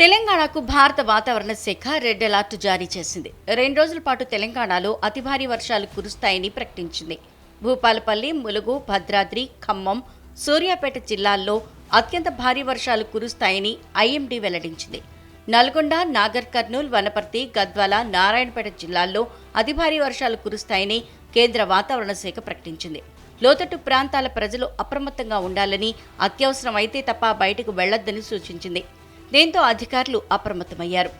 తెలంగాణకు భారత వాతావరణ శాఖ రెడ్ అలర్ట్ జారీ చేసింది. రెండు రోజుల పాటు తెలంగాణలో అతి భారీ వర్షాలు కురుస్తాయని ప్రకటించింది. భూపాలపల్లి ములుగు భద్రాద్రి ఖమ్మం సూర్యాపేట జిల్లాల్లో అత్యంత భారీ వర్షాలు కురుస్తాయని ఐఎండీ వెల్లడించింది. నల్గొండ నాగర్ కర్నూల్ వనపర్తి గద్వాల నారాయణపేట జిల్లాల్లో అతి భారీ వర్షాలు కురుస్తాయని కేంద్ర వాతావరణ శాఖ ప్రకటించింది. లోతట్టు ప్రాంతాల ప్రజలు అప్రమత్తంగా ఉండాలని అత్యవసరం అయితే తప్ప బయటకు వెళ్ళొద్దని సూచించింది. దీంతో అధికారులు అప్రమత్తమయ్యారు.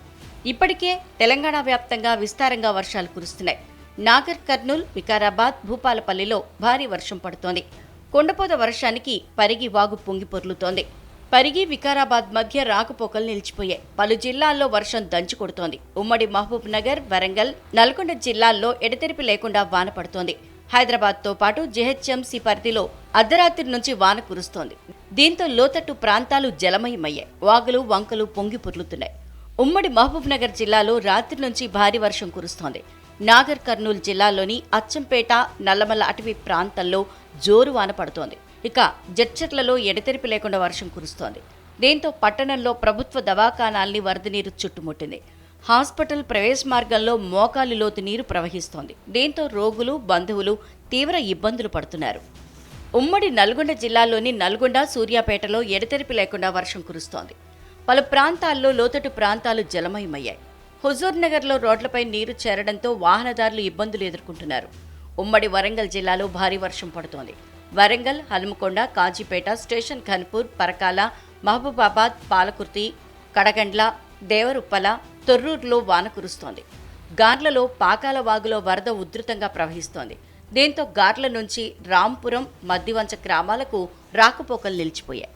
ఇప్పటికే తెలంగాణ వ్యాప్తంగా విస్తారంగా వర్షాలు కురుస్తున్నాయి. నాగర్ కర్నూల్ వికారాబాద్ భూపాలపల్లిలో భారీ వర్షం పడుతోంది. కొండపోత వర్షానికి పరిగి వాగు పొంగి పొర్లుతోంది. పరిగి వికారాబాద్ మధ్య రాకపోకలు నిలిచిపోయాయి. పలు జిల్లాల్లో వర్షం దంచి కొడుతోంది. ఉమ్మడి మహబూబ్ నగర్ వరంగల్ నల్గొండ జిల్లాల్లో ఎడతెరిపి లేకుండా వాన పడుతోంది. హైదరాబాద్తో పాటు జెహెచ్ఎంసీ పరిధిలో అర్ధరాత్రి నుంచి వాన కురుస్తోంది. దీంతో లోతట్టు ప్రాంతాలు జలమయమయ్యాయి. వాగులు వంకలు పొంగి పొర్లుతున్నాయి. ఉమ్మడి మహబూబ్నగర్ జిల్లాలో రాత్రి నుంచి భారీ వర్షం కురుస్తోంది. నాగర్ కర్నూలు జిల్లాలోని అచ్చంపేట నల్లమల్ల అటవీ ప్రాంతాల్లో జోరు వాన పడుతోంది. ఇక జడ్చర్లలో ఎడతెరిపి లేకుండా వర్షం కురుస్తోంది. దీంతో పట్టణంలో ప్రభుత్వ దవాఖానాల్ని వరద నీరు చుట్టుముట్టింది. హాస్పిటల్ ప్రవేశ మార్గంలో మోకాలి లోతు నీరు ప్రవహిస్తోంది. దీంతో రోగులు బంధువులు తీవ్ర ఇబ్బందులు పడుతున్నారు. ఉమ్మడి నల్గొండ జిల్లాలోని నల్గొండ సూర్యాపేటలో ఎడతెరిపి లేకుండా వర్షం కురుస్తోంది. పలు ప్రాంతాల్లో లోతట్టు ప్రాంతాలు జలమయమయ్యాయి. హుజూర్ నగర్లో రోడ్లపై నీరు చేరడంతో వాహనదారులు ఇబ్బందులు ఎదుర్కొంటున్నారు. ఉమ్మడి వరంగల్ జిల్లాలో భారీ వర్షం పడుతోంది. వరంగల్ హనుమకొండ కాజీపేట స్టేషన్ ఖన్పూర్ పరకాల మహబూబాబాద్ పాలకుర్తి కడగండ్ల దేవరుప్పల తొర్రూరులో వాన కురుస్తోంది. గార్లలో పాకాల వాగులో వరద ఉధృతంగా ప్రవహిస్తోంది. దీంతో గార్ల నుంచి రాంపురం మద్దివంచ గ్రామాలకు రాకపోకలు నిలిచిపోయాయి.